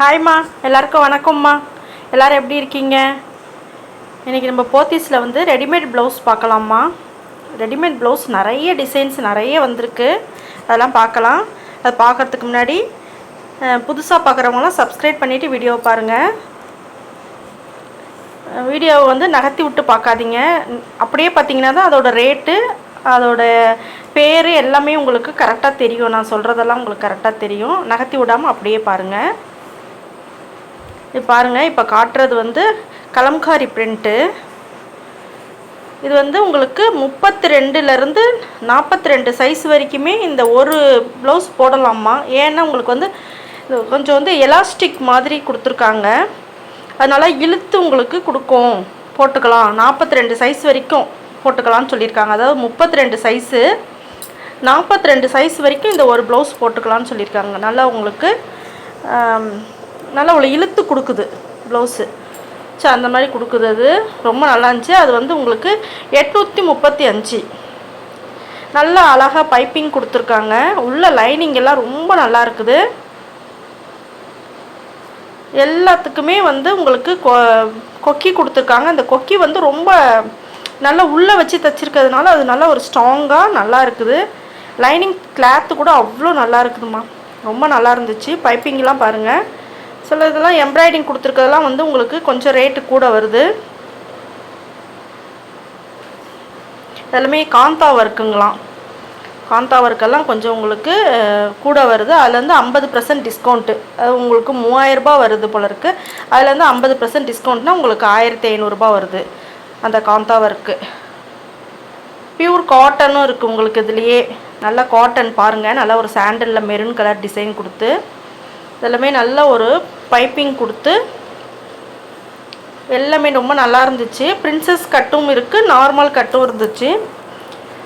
ஹாய்மா எல்லாருக்கும் வணக்கம்மா எல்லோரும் எப்படி இருக்கீங்க? இன்றைக்கி நம்ம போத்தீஸில் வந்து ரெடிமேட் ப்ளவுஸ் பார்க்கலாம்மா ரெடிமேட் ப்ளவுஸ் நிறைய டிசைன்ஸ் நிறைய வந்திருக்கு. அதெல்லாம் பார்க்கலாம். அது பார்க்குறதுக்கு முன்னாடி புதுசாக பார்க்குறவங்களாம் சப்ஸ்கிரைப் பண்ணிவிட்டு வீடியோவை பாருங்கள் வீடியோவை வந்து நகர்த்தி விட்டு பார்க்காதீங்க. அப்படியே பார்த்தீங்கன்னா தான் அதோடய ரேட்டு அதோட பேர் எல்லாமே உங்களுக்கு கரெக்டாக தெரியும். நான் சொல்கிறதெல்லாம் உங்களுக்கு கரெக்டாக தெரியும். நகர்த்தி விடாமல் அப்படியே பாருங்கள் இது பாருங்கள் இப்போ காட்டுறது வந்து கலம்காரி பிரிண்ட்டு இது வந்து உங்களுக்கு முப்பத்தி ரெண்டுலேருந்து நாற்பத்தி ரெண்டு சைஸ் வரைக்குமே இந்த ஒரு ப்ளவுஸ் போடலாமா? ஏன்னா உங்களுக்கு வந்து கொஞ்சம் வந்து எலாஸ்டிக் மாதிரி கொடுத்துருக்காங்க. அதனால் இழுத்து உங்களுக்கு கொடுக்கும். போட்டுக்கலாம். நாற்பத்தி ரெண்டு சைஸ் வரைக்கும் போட்டுக்கலாம்னு சொல்லியிருக்காங்க. அதாவது முப்பத்தி ரெண்டு சைஸு நாற்பத்தி ரெண்டு சைஸ் வரைக்கும் இந்த ஒரு ப்ளவுஸ் போட்டுக்கலாம்னு சொல்லியிருக்காங்க. நல்லா உங்களுக்கு நல்லா உங்களை இழுத்து கொடுக்குது ப்ளவுஸு ஸோ அந்த மாதிரி கொடுக்குது அது ரொம்ப நல்லா இருந்துச்சு. அது வந்து உங்களுக்கு எட்நூற்றி முப்பத்தி அஞ்சு. நல்லா அழகாக பைப்பிங் கொடுத்துருக்காங்க. உள்ள லைனிங் எல்லாம் ரொம்ப நல்லா இருக்குது. எல்லாத்துக்குமே வந்து உங்களுக்கு கொ கொக்கி கொடுத்துருக்காங்க. அந்த கொக்கி வந்து ரொம்ப நல்லா உள்ளே வச்சு தைச்சிருக்கிறதுனால அது நல்லா ஒரு ஸ்ட்ராங்காக நல்லா இருக்குது. லைனிங் கிளாத்து கூட அவ்வளோ நல்லா இருக்குதுமா ரொம்ப நல்லா இருந்துச்சு. பைப்பிங்லாம் பாருங்கள் சில இதெல்லாம் எம்ப்ராய்டிங் கொடுத்துருக்கதெல்லாம் வந்து உங்களுக்கு கொஞ்சம் ரேட்டு கூட வருது. எல்லாமே காந்தா ஒர்க்குங்களாம் காந்தா ஒர்க்கெல்லாம் கொஞ்சம் உங்களுக்கு கூட வருது. அதுலேருந்து ஐம்பது பர்சன்ட் டிஸ்கவுண்ட்டு அது உங்களுக்கு மூவாயிரரூபா வருது போல இருக்குது அதுலேருந்து ஐம்பது பர்சன்ட் டிஸ்கவுண்ட்னா உங்களுக்கு ஆயிரத்தி ஐநூறுரூபா வருது அந்த காந்தா ஒர்க்கு பியூர் காட்டனும் இருக்குது உங்களுக்கு இதுலேயே. நல்லா காட்டன் பாருங்கள் நல்லா ஒரு சாண்டலில் மெரூன் கலர் டிசைன் கொடுத்து. இதெல்லாமே நல்ல ஒரு பைப்பிங் கொடுத்து எல்லாமே ரொம்ப நல்லா இருந்துச்சு. பிரின்சஸ் கட்டும் இருக்குது நார்மல் கட்டும் இருந்துச்சு.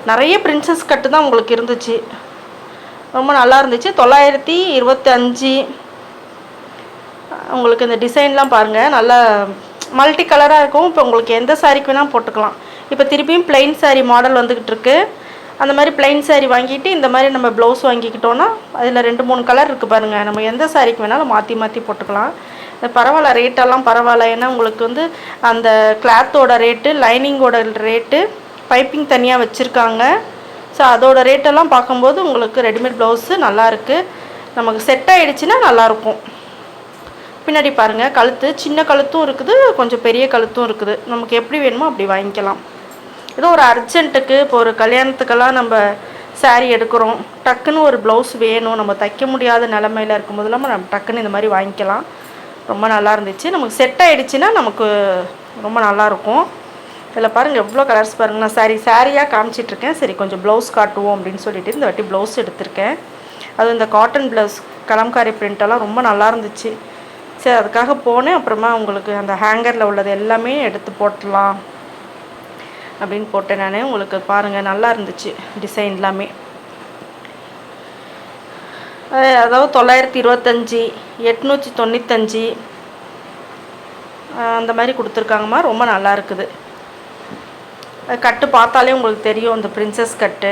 நிறைய பிரின்சஸ் கட்டு தான் உங்களுக்கு இருந்துச்சு. ரொம்ப நல்லா இருந்துச்சு. தொள்ளாயிரத்தி இருபத்தஞ்சி உங்களுக்கு இந்த டிசைன்லாம் பாருங்கள் நல்லா மல்டி கலராக இருக்கும். இப்போ உங்களுக்கு எந்த சாரிக்கு வேணால் போட்டுக்கலாம். இப்போ திருப்பியும் பிளெயின் சாரீ மாடல் வந்துக்கிட்டு இருக்குது அந்த மாதிரி பிளைன் சாரீ வாங்கிட்டு இந்த மாதிரி நம்ம ப்ளவுஸ் வாங்கிக்கிட்டோன்னா அதில் ரெண்டு மூணு கலர் இருக்குது பாருங்கள் நம்ம எந்த சாரிக்கு வேணாலும் மாற்றி மாற்றி போட்டுக்கலாம். பரவாயில்ல ரேட்டெல்லாம் பரவாயில்ல. ஏன்னா உங்களுக்கு வந்து அந்த கிளாத்தோட ரேட்டு லைனிங்கோட ரேட்டு பைப்பிங் தனியாக வச்சுருக்காங்க. ஸோ அதோட ரேட்டெல்லாம் பார்க்கும்போது உங்களுக்கு ரெடிமேட் ப்ளவுஸு நல்லாயிருக்கு நமக்கு செட் ஆகிடுச்சின்னா நல்லாயிருக்கும் பின்னாடி பாருங்கள் கழுத்து. சின்ன கழுத்தும் இருக்குது கொஞ்சம் பெரிய கழுத்தும் இருக்குது. நமக்கு எப்படி வேணுமோ அப்படி வாங்கிக்கலாம். ஏதோ ஒரு அர்ஜென்ட்டுக்கு இப்போ ஒரு கல்யாணத்துக்கெல்லாம் நம்ம சாரீ எடுக்கிறோம். டக்குன்னு ஒரு ப்ளவுஸ் வேணும். நம்ம தைக்க முடியாத நிலமையில இருக்கும்போதெல்லாம் நம்ம டக்குன்னு இந்த மாதிரி வாங்கிக்கலாம். ரொம்ப நல்லா இருந்துச்சு. நமக்கு செட் ஆகிடுச்சின்னா நமக்கு ரொம்ப நல்லாயிருக்கும் இதில் பாருங்கள் எவ்வளோ கலர்ஸ் பாருங்கள் நான் சாரி சாரியாக காமிச்சிட்ருக்கேன். சரி கொஞ்சம் ப்ளவுஸ் காட்டுவோம் அப்படின்னு சொல்லிட்டு இந்த வாட்டி ப்ளவுஸ் எடுத்திருக்கேன். அது இந்த காட்டன் ப்ளவுஸ் கலம்காரி பிரிண்டெல்லாம் ரொம்ப நல்லா இருந்துச்சு. சரி அதுக்காக போனேன். அப்புறமா உங்களுக்கு அந்த ஹேங்கரில் உள்ளது எல்லாமே எடுத்து போட்டுடலாம் அப்படின்னு போட்டேன் நான். உங்களுக்கு பாருங்கள் நல்லா இருந்துச்சு டிசைன் எல்லாமே. அதாவது தொள்ளாயிரத்தி இருபத்தஞ்சி எட்நூற்றி தொண்ணூத்தஞ்சு அந்த மாதிரி கொடுத்துருக்காங்கம்மா. ரொம்ப நல்லா இருக்குது. கட்டு பார்த்தாலே உங்களுக்கு தெரியும் இந்த பிரின்சஸ் கட்டு.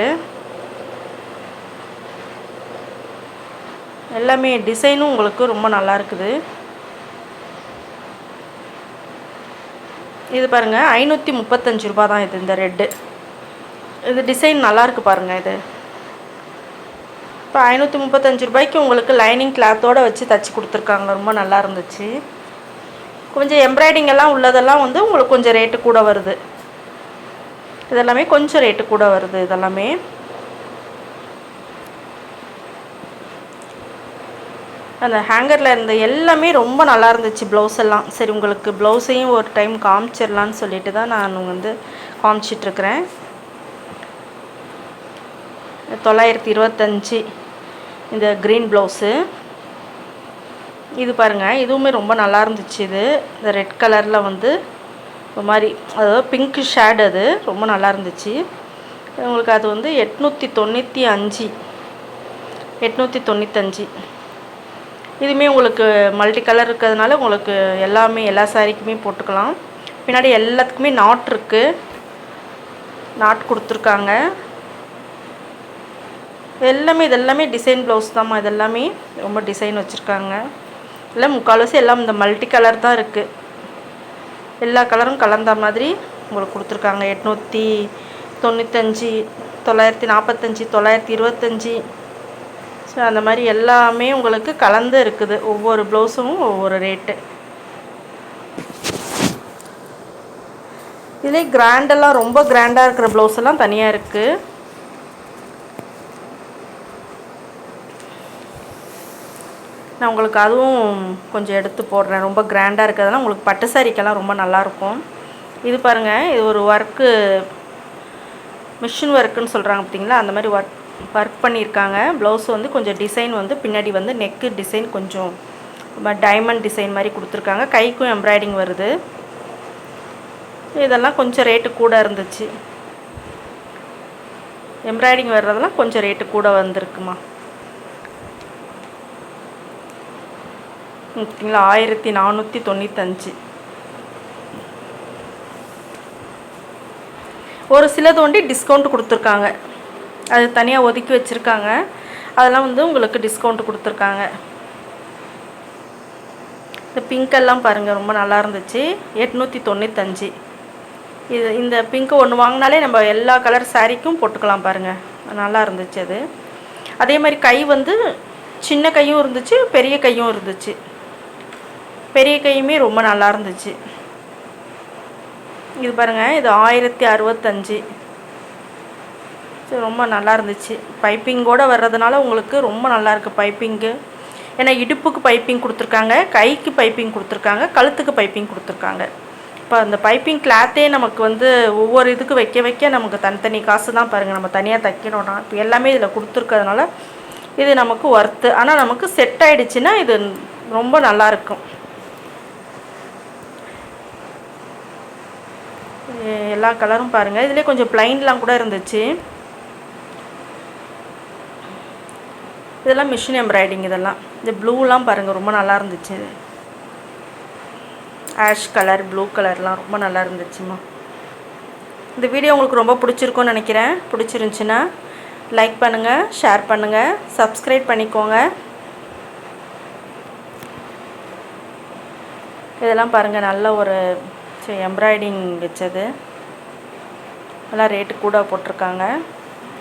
எல்லாமே டிசைனும் உங்களுக்கு ரொம்ப நல்லா இருக்குது. இது பாருங்கள் ஐநூற்றி முப்பத்தஞ்சு ரூபா தான் இது இந்த ரெட்டு இது டிசைன் நல்லாயிருக்கு பாருங்கள் இது. இப்போ ஐநூற்றி முப்பத்தஞ்சு ரூபாய்க்கு உங்களுக்கு லைனிங் கிளாத்தோடு வச்சு தச்சு கொடுத்துருக்காங்க. ரொம்ப நல்லா இருந்துச்சு கொஞ்சம் எம்ப்ராய்டிங் எல்லாம் உள்ளதெல்லாம் வந்து உங்களுக்கு கொஞ்சம் ரேட்டு கூட வருது. இதெல்லாமே கொஞ்சம் ரேட்டு கூட வருது இதெல்லாமே. அந்த ஹேங்கரில் இருந்த எல்லாமே ரொம்ப நல்லா இருந்துச்சு ப்ளவுஸ் எல்லாம். சரி உங்களுக்கு ப்ளவுஸையும் ஒரு டைம் காமிச்சிடலான்னு சொல்லிட்டு தான் நான் வந்து காமிச்சிட்ருக்கிறேன் தொள்ளாயிரத்தி இருபத்தஞ்சி இந்த க்ரீன் ப்ளவுஸு இது பாருங்கள் இதுவுமே ரொம்ப நல்லா இருந்துச்சு இது. இந்த ரெட் கலரில் வந்து ஒரு மாதிரி அதாவது பிங்க் ஷேட் அது ரொம்ப நல்லா இருந்துச்சு. உங்களுக்கு அது வந்து எட்நூற்றி தொண்ணூற்றி அஞ்சு எட்நூற்றி தொண்ணூத்தஞ்சு. இதுவுமே உங்களுக்கு மல்டி கலர் இருக்கிறதுனால உங்களுக்கு எல்லாமே எல்லா சாரீக்குமே போட்டுக்கலாம். பின்னாடி எல்லாத்துக்குமே நாட் இருக்குது நாட் கொடுத்துருக்காங்க. எல்லாமே இது எல்லாமே டிசைன் ப்ளவுஸ் தாம்மா இது எல்லாமே ரொம்ப டிசைன் வச்சுருக்காங்க. இல்லை முக்கால்வாசி எல்லாம் இந்த மல்டி கலர் தான் இருக்குது எல்லா கலரும் கலந்த மாதிரி உங்களுக்கு கொடுத்துருக்காங்க. எட்நூற்றி தொண்ணூத்தஞ்சு தொள்ளாயிரத்தி நாற்பத்தஞ்சி தொள்ளாயிரத்தி இருபத்தஞ்சி. ஸோ அந்த மாதிரி எல்லாமே உங்களுக்கு கலந்து இருக்குது. ஒவ்வொரு ப்ளவுஸும் ஒவ்வொரு ரேட்டு இதே கிராண்டெல்லாம் ரொம்ப கிராண்டாக இருக்கிற ப்ளவுஸ் எல்லாம் தனியாக இருக்குது நான் உங்களுக்கு அதுவும் கொஞ்சம் எடுத்து போடுறேன். ரொம்ப கிராண்டாக இருக்கிறதுலாம் உங்களுக்கு பட்டு சாரிக்கெல்லாம் ரொம்ப நல்லாயிருக்கும் இது பாருங்கள் இது ஒரு ஒர்க்கு மிஷின் ஒர்க்குன்னு சொல்கிறாங்க பார்த்தீங்களா? அந்த மாதிரி ஒர்க் ஒர்க் பண்ணியிருக்காங்க. ப்ளவுஸ் வந்து கொஞ்சம் டிசைன் வந்து பின்னாடி வந்து நெக்கு டிசைன் கொஞ்சம் டைமண்ட் டிசைன் மாதிரி கொடுத்துருக்காங்க. கைக்கும் எம்ப்ராய்டிங் வருது. இதெல்லாம் கொஞ்சம் ரேட்டு கூட இருந்துச்சு. எம்ப்ராய்டிங் வர்றதெல்லாம் கொஞ்சம் ரேட்டு கூட வந்திருக்குமா? பார்த்தீங்களா? ஆயிரத்தி நானூற்றி தொண்ணூத்தஞ்சு. ஒரு சிலது வண்டி டிஸ்கவுண்ட் கொடுத்துருக்காங்க. அது தனியாக ஒதுக்கி வச்சுருக்காங்க. அதெல்லாம் வந்து உங்களுக்கு டிஸ்கவுண்ட் கொடுத்துருக்காங்க. இந்த பிங்க்கெல்லாம் பாருங்கள் ரொம்ப நல்லா இருந்துச்சு. எட்நூற்றி தொண்ணூத்தஞ்சு. இது இந்த பிங்க்கு ஒன்று வாங்கினாலே நம்ம எல்லா கலர் சாரீக்கும் போட்டுக்கலாம் பாருங்கள் நல்லா இருந்துச்சு அது. அதே மாதிரி கை வந்து சின்ன கையும் இருந்துச்சு பெரிய கையும் இருந்துச்சு. பெரிய கையுமே ரொம்ப நல்லா இருந்துச்சு. இது பாருங்கள் இது ஆயிரத்தி அறுபத்தஞ்சு. ரொம்ப நல்லா இருந்துச்சு பைப்பிங்கோடு வர்றதுனால உங்களுக்கு ரொம்ப நல்லா இருக்குது பைப்பிங்கு ஏன்னா இடுப்புக்கு பைப்பிங் கொடுத்துருக்காங்க கைக்கு பைப்பிங் கொடுத்துருக்காங்க கழுத்துக்கு பைப்பிங் கொடுத்துருக்காங்க. இப்போ அந்த பைப்பிங் கிளாத்தே நமக்கு வந்து ஒவ்வொரு இதுக்கு வைக்க வைக்க நமக்கு தனித்தனி காசு தான் பாருங்கள் நம்ம தனியாக தைக்கணும்னா. இப்போ எல்லாமே இதில் கொடுத்துருக்கிறதுனால இது நமக்கு ஒர்த்து ஆனால் நமக்கு செட் ஆகிடுச்சின்னா இது ரொம்ப நல்லாயிருக்கும் எல்லா கலரும் பாருங்கள் இதிலே கொஞ்சம் ப்ளைன்லாம் கூட இருந்துச்சு. இதெல்லாம் மிஷின் எம்ப்ராய்டிங் இதெல்லாம். இந்த ப்ளூலாம் பாருங்கள் ரொம்ப நல்லா இருந்துச்சு. ஆஷ் கலர் ப்ளூ கலர்லாம் ரொம்ப நல்லா இருந்துச்சுமா. இந்த வீடியோ உங்களுக்கு ரொம்ப பிடிச்சிருக்கும்னு நினைக்கிறேன். பிடிச்சிருந்துச்சின்னா லைக் பண்ணுங்கள் ஷேர் பண்ணுங்கள் சப்ஸ்கிரைப் பண்ணிக்கோங்க. இதெல்லாம் பாருங்கள் நல்ல ஒரு எம்ப்ராய்டிங் வச்சது. நல்லா ரேட்டு கூட போட்டிருக்காங்க.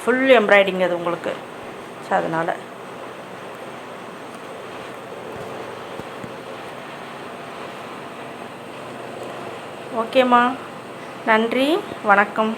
ஃபுல் எம்ப்ராய்டிங் அது உங்களுக்கு. ஸோ அதனால். ஓகேம்மா. நன்றி. வணக்கம்.